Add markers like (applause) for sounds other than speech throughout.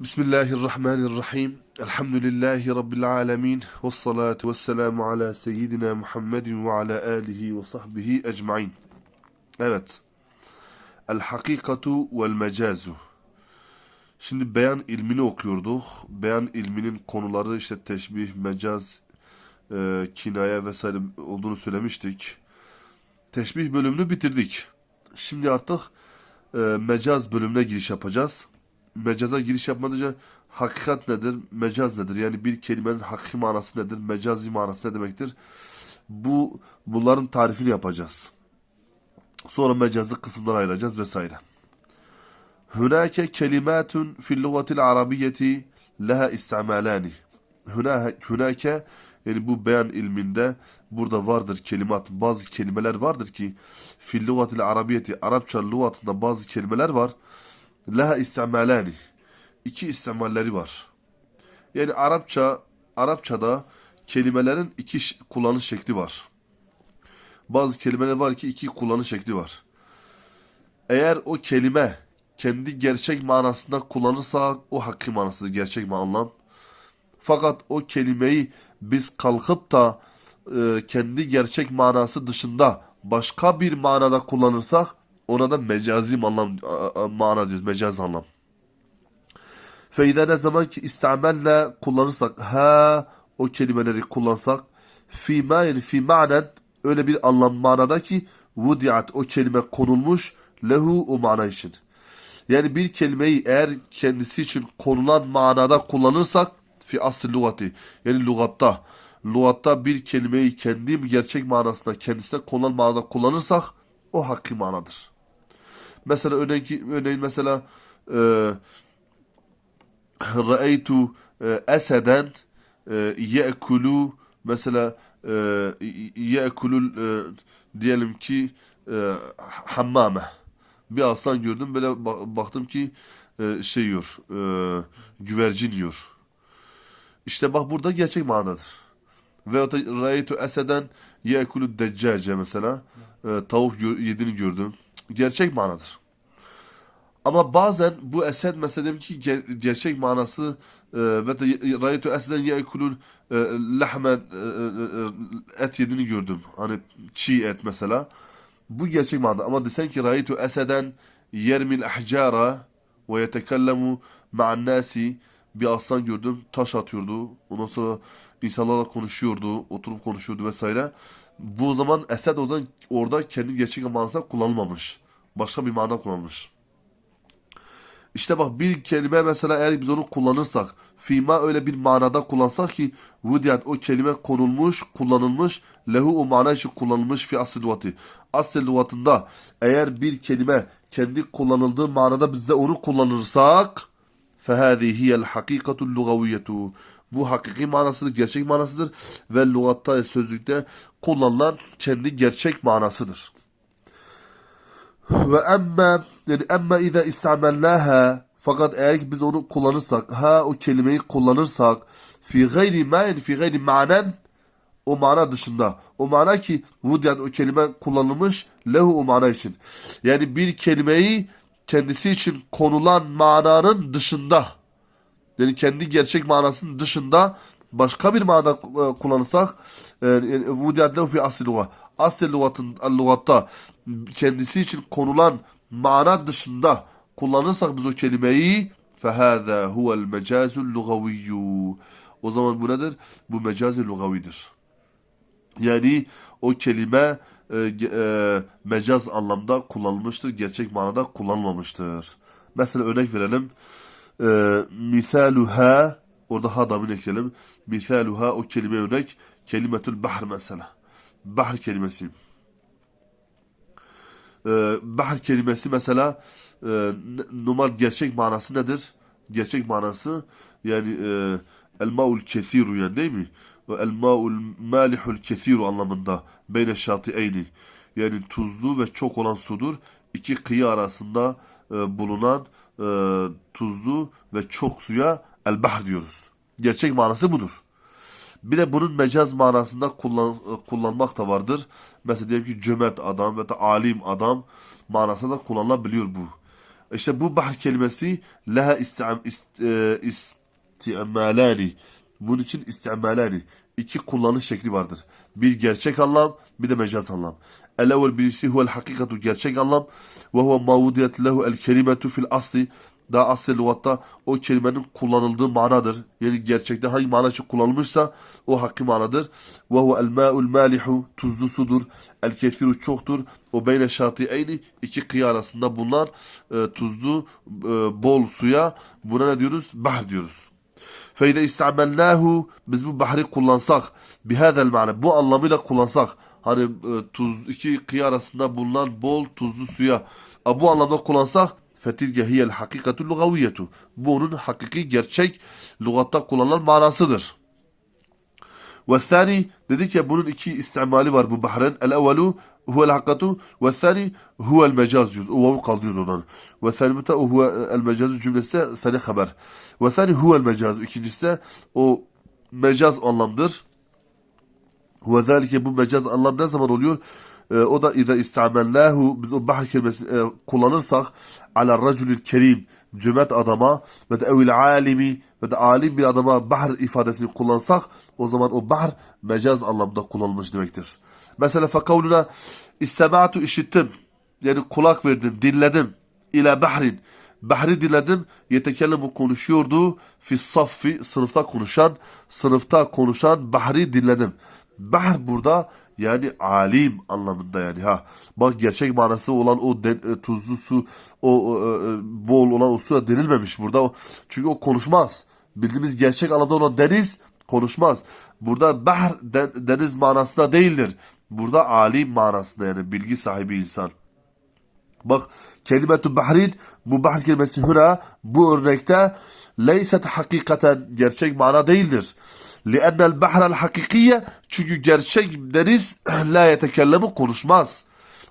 Bismillahirrahmanirrahim. Elhamdülillahi Rabbil alemin. Ve salatu ve selamu ala seyyidina Muhammedin ve ala alihi ve sahbihi ecmain. Evet. El hakikatu vel mecazu. Şimdi beyan ilmini okuyorduk. Beyan ilminin konuları işte teşbih, mecaz, e, kinaya vesaire olduğunu söylemiştik. Teşbih bölümünü bitirdik. Şimdi artık e, mecaz bölümüne giriş yapacağız. Mecaza giriş yapmadan önce hakikat nedir, mecaz nedir? Yani bir kelimenin hakiki manası nedir, mecazi manası ne demektir? Bu bunların tarifini yapacağız. Sonra mecazı kısımlara ayıracağız vesaire. Hunake kelimatun fil lugatil arabiyyeti leha istimalani. Hunake yani bu beyan ilminde burada vardır kelimat bazı kelimeler vardır ki fil lugatil arabiyyeti Arapça lügatında bazı kelimeler var. Leha istimalani. İki istimalleri var. Yani Arapça Arapçada kelimelerin iki kullanış şekli var. Bazı kelimeler var ki iki kullanış şekli var. Eğer o kelime kendi gerçek manasında kullanırsa o hakkı manasıdır, gerçek anlam. Fakat o kelimeyi biz kalkıp da e, kendi gerçek manası dışında başka bir manada kullanırsak ona da mecazi anlam mana diyoruz, mecaz anlam. Feyda ne zaman ki istamelle kullanırsak ha o kelimeleri kullansak fi ma yani fi manen öyle bir anlam manada ki vudiat o kelime konulmuş lehu o mana için. Yani bir kelimeyi eğer kendisi için konulan manada kullanırsak fi asl lugati yani lugatta lugatta bir kelimeyi kendi gerçek manasında kendisine konulan manada kullanırsak o hakki manadır. Mesela örneğin, örneğin mesela e, ra'eytu eseden e, ye'kulu mesela e, ye'kulul e, diyelim ki hammame. Bir aslan gördüm böyle ba- baktım ki şey yiyor güvercin yiyor. İşte bak burada gerçek manadır. Da ra'eytu eseden ye'kulud deccace mesela. Tavuk yediğini gördüm gerçek manadır ama bazen bu esed mesela ki ger- gerçek manası e, ve de raytu eseden yekulun e, lahmen e, et yediğini gördüm. Hani çiğ et mesela. Bu gerçek manada. Ama desen ki raytu eseden yermil ahcara ve yetekellemu ma'an nasi bir aslan gördüm. Taş atıyordu. Ondan sonra insanlarla konuşuyordu. Oturup konuşuyordu vesaire. Bu o zaman esed o zaman orada kendi gerçek manasında kullanılmamış. Başka bir manada kullanılmış. İşte bak bir kelime mesela eğer biz onu kullanırsak fima öyle bir manada kullansak ki vudiyat o kelime konulmuş, kullanılmış, lehu o mana için kullanılmış fi asl lügati. Asl lügatında eğer bir kelime kendi kullanıldığı manada biz de onu kullanırsak فَهَذِهِ هِيَ الْحَقِيقَةُ اللُّغَوِيَّةُ Bu hakiki manasıdır, gerçek manasıdır ve lügatta, sözlükte kullanılan kendi gerçek manasıdır. Ve emme yani emme ize istamellaha fakat eğer ki biz onu kullanırsak ha o kelimeyi kullanırsak fi gayri ma yani fi gayri manen o mana dışında o mana ki vudyan o kelime kullanılmış lehu o mana için yani bir kelimeyi kendisi için konulan mananın dışında yani kendi gerçek manasının dışında başka bir manada e, kullanırsak e, yani vudiyat lehu fi asli luga. Asli lugatın, lugatta kendisi için konulan mana dışında kullanırsak biz o kelimeyi فَهَذَا هُوَ الْمَجَازُ الْلُغَوِيُّ O zaman bu nedir? Bu mecazi lugavidir. Yani o kelime e, ge- e, mecaz anlamda kullanılmıştır. Gerçek manada kullanılmamıştır. Mesela örnek verelim. E, misaluha orada ha damını ekleyelim. Misaluha o kelime örnek. Kelimetül bahr mesela. Bahr kelimesi. E, bahr kelimesi mesela e, normal gerçek manası nedir? Gerçek manası yani e, el maul kesiru yani değil mi? Ve el maul malihul kesiru anlamında beyne şatieyni yani tuzlu ve çok olan sudur. İki kıyı arasında e, bulunan e, tuzlu ve çok suya el bahr diyoruz. Gerçek manası budur. Bir de bunun mecaz manasında kullan, kullanmak da vardır. Mesela diyelim ki cömert adam ve da alim adam manasında kullanılabiliyor bu. İşte bu bahr kelimesi leha isti'am, ist, e, isti'malani. Bunun için isti'malani. İki kullanış şekli vardır. Bir gerçek anlam, bir de mecaz anlam. El evvel birisi huvel hakikatu gerçek anlam ve huve mavudiyet lehu el kelimetu fil asli daha asli lügatta o kelimenin kullanıldığı manadır. Yani gerçekte hangi mana için kullanılmışsa o hakki manadır. Ve huve el ma'ul malihu tuzlu sudur. El kethiru çoktur. O beyne şati'eyni iki kıyı arasında bulunan e, tuzlu e, bol suya buna ne diyoruz? Bahr diyoruz. Feyde istamelnahu biz bu bahri kullansak bihadel mana bu anlamıyla kullansak hani e, tuz iki kıyı arasında bulunan bol tuzlu suya a, bu anlamda kullansak fetilge hiyel hakikatu lugaviyetu bu onun hakiki gerçek lügatta kullanılan manasıdır. Thani dedik ya bunun iki istimali var bu bahrin. El evvelu huvel hakikatu ve thani huvel mecaz diyoruz. O vavu kaldırıyoruz. Ve thani müte huve el mecazu cümlesi seni haber. Ve thani huvel mecaz. İkincisi de o mecaz anlamdır. Ve zalike bu mecaz anlam ne zaman oluyor? Ee, o da iza istamelnahu biz o bahr kelimesi e, kullanırsak ala raculil kerim cömert adama ve de evil alimi ve de alim bir adama bahr ifadesini kullansak o zaman o bahr mecaz anlamda kullanılmış demektir. Mesela fakavluna istematu işittim yani kulak verdim dinledim ila bahrin Bahri dinledim. Yetekellemu konuşuyordu. Fi saffi sınıfta konuşan, sınıfta konuşan Bahri dinledim. Bahr burada yani alim anlamında yani ha. Bak gerçek manası olan o den, e, tuzlu su, o, o, e, bol olan o su da denilmemiş burada. O- Çünkü o konuşmaz. Bildiğimiz gerçek anlamda olan deniz konuşmaz. Burada bahr den- deniz manasında değildir. Burada alim manasında yani bilgi sahibi insan. Bak kelimetu bahrin bu bahr kelimesi huna bu örnekte leyset hakikaten gerçek mana değildir. لأن البحر الحقيقية çünkü gerçek deniz la yetekellemu konuşmaz.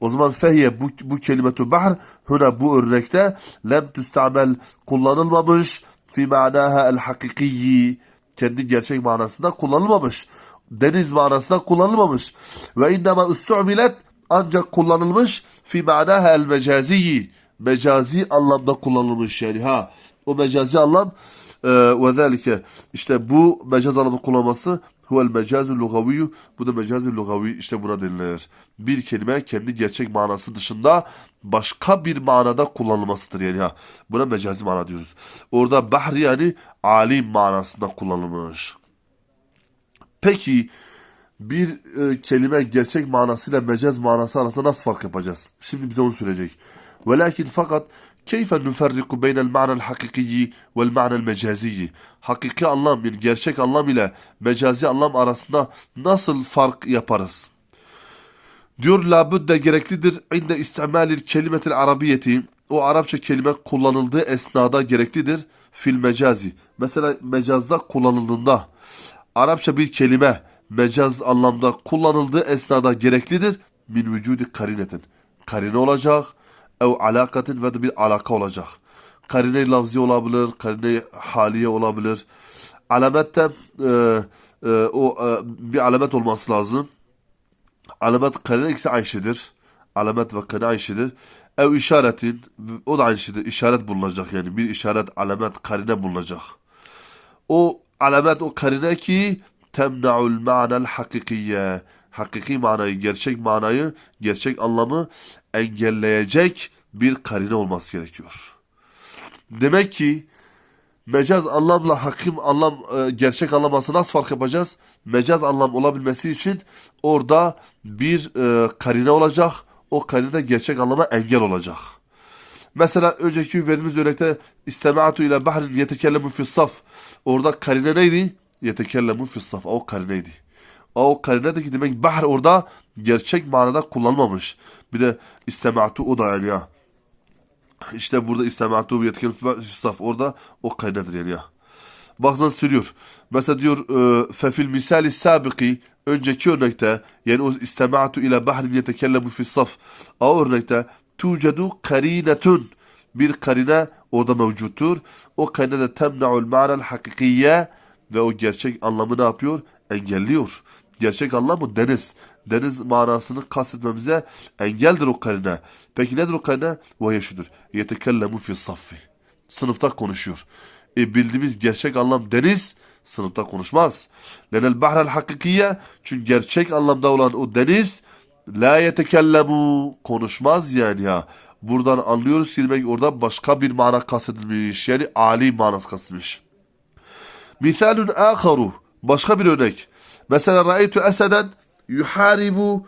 O zaman fehiye bu, bu kelimetu bahr huna bu örnekte lem tüstamel kullanılmamış fi manaha el hakikiyi kendi gerçek manasında kullanılmamış. Deniz manasında kullanılmamış. Ve innema üstü'milet ancak kullanılmış fi manaha el mecaziyi mecazi anlamda kullanılmış yani ha o mecazi anlam e, ve işte bu mecaz anlamı kullanması huvel mecazu lugaviyu bu da mecazi lugavi işte buna denilir. Bir kelime kendi gerçek manası dışında başka bir manada kullanılmasıdır yani ha. Buna mecazi mana diyoruz. Orada bahri yani alim manasında kullanılmış. Peki bir e, kelime gerçek manasıyla mecaz manası arasında nasıl fark yapacağız? Şimdi bize onu söyleyecek. Velakin fakat keyfe nüferriku beynel ma'nel hakiki vel ma'nel mecaziyi. Hakiki anlam yani gerçek anlam ile mecazi anlam arasında nasıl fark yaparız? Diyor labudde gereklidir inde istimalil kelimetil arabiyeti o Arapça kelime kullanıldığı esnada gereklidir fil mecazi. Mesela mecazda kullanıldığında Arapça bir kelime mecaz anlamda kullanıldığı esnada gereklidir min vücudi karinetin. Karine olacak ev alakatin ve de bir alaka olacak. Karine lafzi olabilir, karine haliye olabilir. Alamette e, e, o e, bir alamet olması lazım. Alamet karine ikisi aynı şeydir. Alamet ve karine aynı şeydir. Ev işaretin o da aynı şeydir. İşaret bulunacak yani. Bir işaret, alamet, karine bulunacak. O alamet, o karine ki temna'ul ma'nel hakikiye. Hakiki manayı, gerçek manayı, gerçek anlamı engelleyecek bir karine olması gerekiyor. Demek ki mecaz anlamla hakim anlam e, gerçek anlam arasında nasıl fark yapacağız? Mecaz anlam olabilmesi için orada bir e, karine olacak. O karine gerçek anlama engel olacak. Mesela önceki verdiğimiz örnekte istematu ile bahrin yetekellemu fi saf. Orada karine neydi? Yetekellemu fi saf. O karineydi. O karine de ki demek bahr orada gerçek manada kullanılmamış. Bir de istematu o da yani ya. İşte burada istematu yetekellemu fi saf. Orada o yani ya. Bazen sürüyor. Mesela diyor e, fefil misali sabiki önceki örnekte yani o istematu ile bahrin yetekellemu fi saf. O örnekte tucedu karinetun bir karine orada mevcuttur. O karine de temna'ul ma'nel hakikiye ve o gerçek anlamı ne yapıyor? Engelliyor. Gerçek anlamı deniz. Deniz manasını kastetmemize engeldir o karine. Peki nedir o karine? Ve şudur. Yetekellemu fi saffi. Sınıfta konuşuyor. E bildiğimiz gerçek anlam deniz sınıfta konuşmaz. Lenel bahrel hakikiye çünkü gerçek anlamda olan o deniz la yetekellemu konuşmaz yani ya. Buradan anlıyoruz ki demek orada başka bir mana kastedilmiş. Yani ali manası kastedilmiş. Misalun akharu. Başka bir örnek. Mesela ra'aytu eseden yuharibu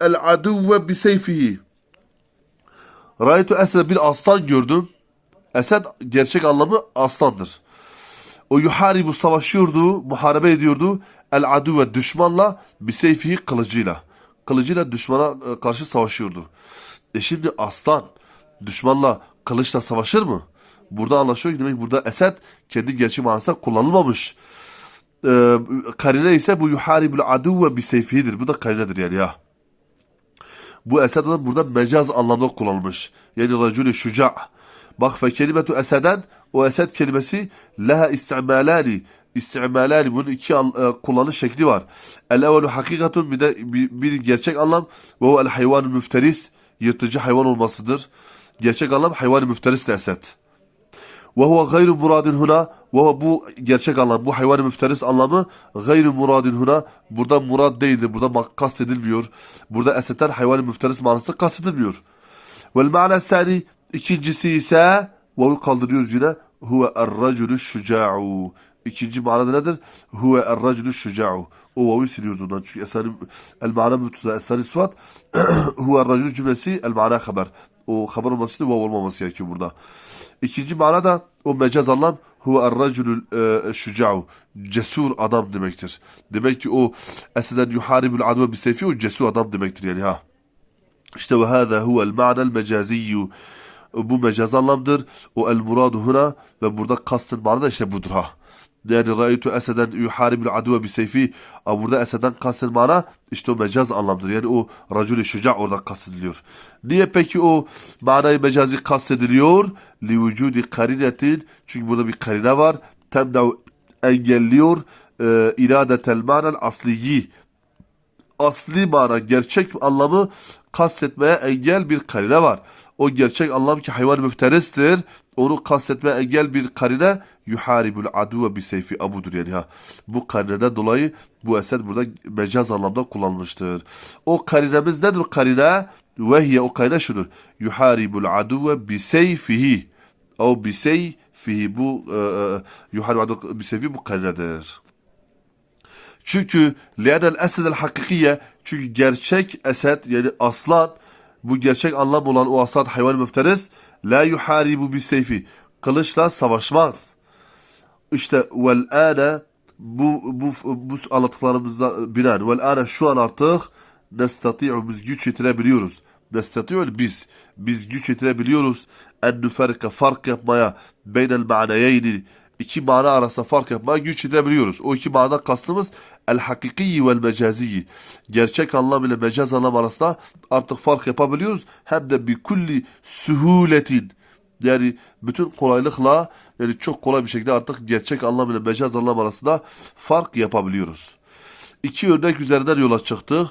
el aduve bi seyfihi. Ra'aytu eseden bir aslan gördüm. Esed gerçek anlamı aslandır. O yuharibu savaşıyordu, muharebe ediyordu. El aduve düşmanla bi seyfihi kılıcıyla. Kılıcıyla düşmana e, karşı savaşıyordu. E şimdi aslan düşmanla kılıçla savaşır mı? Burada anlaşıyor ki demek burada Esed kendi gerçek manasında kullanılmamış. Karine ise bu yuharibul aduve bi seyfihidir. Bu da karinedir yani ya. Bu Esed adam burada mecaz anlamda kullanılmış. Yani racülü şuca. Bak fe kelimetu eseden o Esed kelimesi leha istimalani istimalani bunun iki e, kullanış şekli var. El evvelu hakikatun bir de bir, gerçek anlam ve el hayvanul müfteris yırtıcı hayvan olmasıdır. Gerçek anlam hayvan müfteris de Esed. Ve huve gayru muradin huna ve bu gerçek anlam bu hayvan müfteris anlamı gayru muradin huna burada murad değildir. Burada kastedilmiyor. Burada esetten hayvan müfteris manası kastedilmiyor. Vel ma'na sani ikincisi ise vavu kaldırıyoruz yine huve er-racülü şuca'u. İkinci manada nedir? Huve er-racülü şuca'u. O vavu siliyoruz ondan. Çünkü esani el ma'na mütuza esani sıfat (clears throat) huve er-racülü cümlesi el ma'na haber. O haber olması için vav olmaması gerekiyor burada. İkinci mana da o mecaz anlam huve er-racülü e, şuca'u. Cesur adam demektir. Demek ki o eseden yuharibül adve bir seyfi o cesur adam demektir yani ha. İşte ve hâzâ huvel ma'nel mecaziyyu. Bu mecaz anlamdır. O el muradu huna ve burada kastın mana da işte budur ha. Yani ra'aytu eseden yuharibul aduve bi seyfi. Burada eseden kastın mana işte o mecaz anlamdır. Yani o racülü şuca orada kastediliyor. Niye peki o manayı mecazi kastediliyor? Li vücudi. Çünkü burada bir karine var. Temnav engelliyor. E, iradetel manel asliyi asli mana, gerçek anlamı kastetmeye engel bir karine var. O gerçek anlam ki hayvan müfteristir. Onu kastetmeye engel bir karine yuharibul aduve bi seyfi abudur yani ha. Bu karineden dolayı bu eser burada mecaz anlamda kullanılmıştır. O karinemiz nedir karine? Vehiye o karine şudur. Yuharibul aduve bi seyfihi. O bi seyfihi bu e, e, yuharibul aduve seyfi bu karinedir. Çünkü li'anel esed el hakikiye çünkü gerçek esed yani aslan bu gerçek anlam olan o aslan hayvan müfteris la yuharibu bi seyfi. Kılıçla savaşmaz. İşte vel ane bu bu bu anlattıklarımızda binaen vel ane şu an artık nestati'u biz güç yetirebiliyoruz. Nestati'u biz. Biz güç yetirebiliyoruz. En nüferke fark yapmaya beynel ma'neyeyni iki mana arasında fark yapmaya güç yetirebiliyoruz. O iki manada kastımız el hakikiyi vel mecaziyi. Gerçek anlam ile mecaz anlam arasında artık fark yapabiliyoruz. Hem de bir kulli sühuletin. Yani bütün kolaylıkla yani çok kolay bir şekilde artık gerçek anlam ile mecaz anlam arasında fark yapabiliyoruz. İki örnek üzerinden yola çıktık.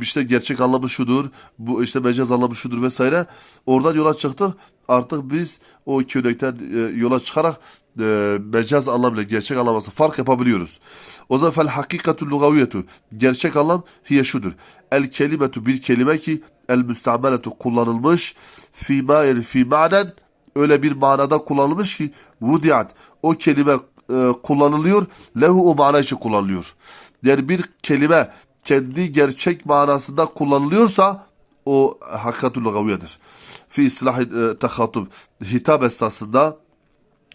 İşte gerçek anlamı şudur, bu işte mecaz anlamı şudur vesaire. Oradan yola çıktık. Artık biz o iki örnekten e, yola çıkarak e, mecaz anlamıyla gerçek anlam arasında fark yapabiliyoruz. O zaman fel hakikatu lugaviyetu gerçek anlam hiye şudur. El kelimetu bir kelime ki el müstameletu kullanılmış fi ma yani fi manen öyle bir manada kullanılmış ki vudiat o kelime e, kullanılıyor lehu o mana için kullanılıyor. Yani bir kelime kendi gerçek manasında kullanılıyorsa o hakikatul lugaviyedir. Fi istilah e, tehatub hitap esasında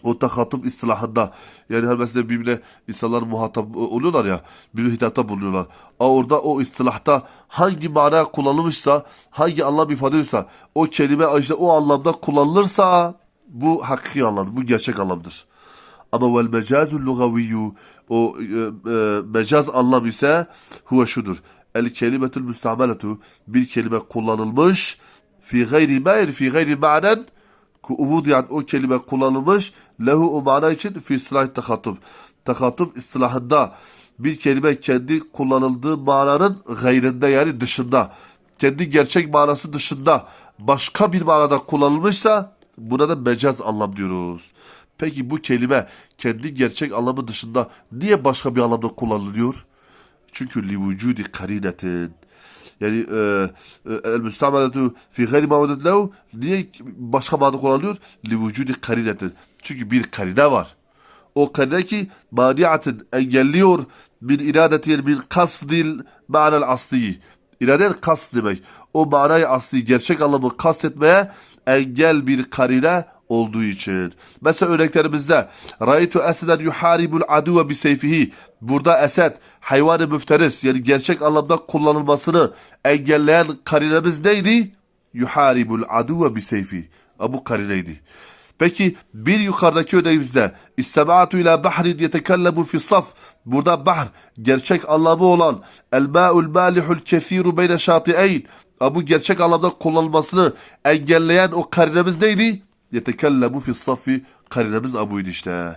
o tahatub istilahında yani her mesela birbirine insanlar muhatap oluyorlar ya bir hitapta bulunuyorlar. Aa, orada o istilahta hangi mana kullanılmışsa hangi anlam ifade o kelime işte o anlamda kullanılırsa bu hakiki anlamdır. Bu gerçek anlamdır. Ama vel mecazul lugaviyyu o e, e, mecaz anlam ise huve şudur. El kelimetul müstameletu bir kelime kullanılmış fi gayri ma'ir fi gayri ma'nen Ubud yani o kelime kullanılmış lehu o mana için fi istilah tehatub. Tehatub istilahında bir kelime kendi kullanıldığı mananın gayrında yani dışında, kendi gerçek manası dışında başka bir manada kullanılmışsa buna da mecaz anlam diyoruz. Peki bu kelime kendi gerçek anlamı dışında niye başka bir anlamda kullanılıyor? Çünkü li vücudi karinetin. Yani e, e, el müstameletu fi gayri ma'udud lehu niye başka manada kullanılıyor? Li vücudi karinetin. Çünkü bir karine var. O karine ki maniatin engelliyor min iradetin min kasdil ma'nel asli. İrade kast demek. O manayı asli gerçek anlamı kastetmeye engel bir karine olduğu için. Mesela örneklerimizde Raitu eseden yuharibul aduve bi seyfihi. Burada esed hayvanı müfteris yani gerçek anlamda kullanılmasını engelleyen karinemiz neydi? Yuharibul aduve bi seyfi. Bu karineydi. Peki bir yukarıdaki örneğimizde İstematu ila bahrin yetekellemu fi saf. Burada bahr gerçek anlamı olan el ma'ul malihul kethiru beyne şati'eyn. Bu gerçek anlamda kullanılmasını engelleyen o karinemiz neydi? Yetekellemu fi safi karinemiz abuydu işte.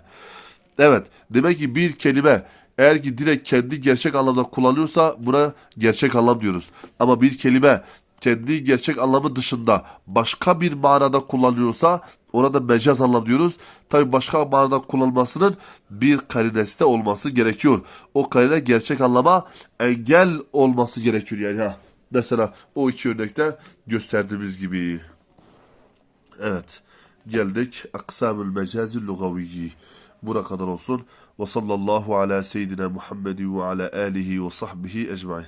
Evet. Demek ki bir kelime eğer ki direkt kendi gerçek anlamda kullanıyorsa buna gerçek anlam diyoruz. Ama bir kelime kendi gerçek anlamı dışında başka bir manada kullanıyorsa ona da mecaz anlam diyoruz. Tabi başka manada kullanılmasının bir karinesi de olması gerekiyor. O karine gerçek anlama engel olması gerekiyor yani ha. Mesela o iki örnekte gösterdiğimiz gibi. Evet. Geldik aksamül mecazil lugaviyyi. Buna kadar olsun. Ve sallallahu ala seyyidina Muhammedi ve ala alihi ve sahbihi ecmain.